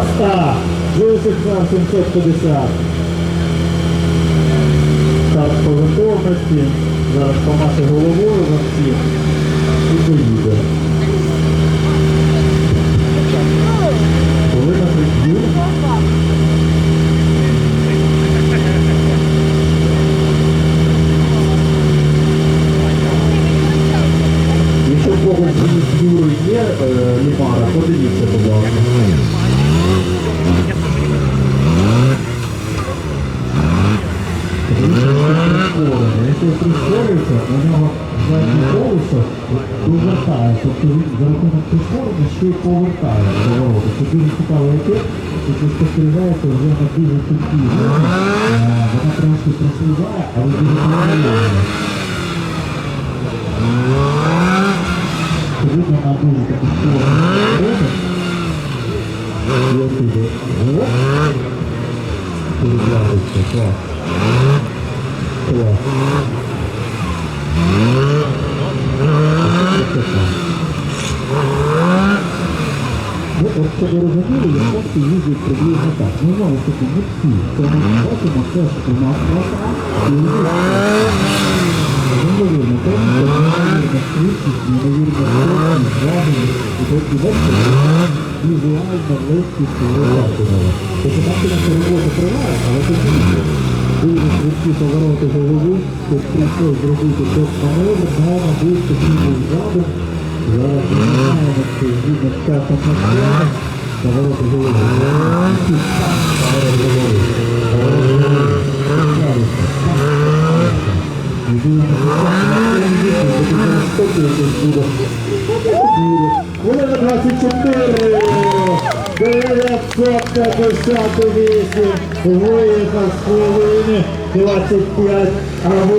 Сигнал 750. Старт по готовності. Зараз помаше головою вам всім і поїде. Повинна прийти. Якщо когось з Юрою є е, Лімара, подивіться, будь ласка. Якщо прискорюється, у нього заднє колесо повертає, тобто він за рахунок прискорення ще й повертає повороти. Це дуже цікавий ефект, який спостерігається вже на дуже тонкій зоні. Е, Вона трошки прослизає, але дуже контрольована. Видно на дуже таку сторону. І отуди. Оп. Переглядується, клас. Клас. Ну, от щоб ви розуміли, японці їздять приблизно так. Ну, знову ж таки, не всі. Це ми бачимо, це ж у нас класа, і Неймовірно, техніка, неймовірна швидкість, неймовірна точність, зваженість, і такі бачите, візуально легкість Левакінова. Тобто grupki towarowe tego rogu, to wszystko zrobił to doskonałego, mała błyska silnej władzy, zaraz wymaga na przejrzymy świata na świata, towarowe tego rogu, towarowe tego rogu, towarowe tego rogu, towarowe tego rogu, towarowe tego rogu, Хвилина 24, 958, виїхав з хвилини 25, а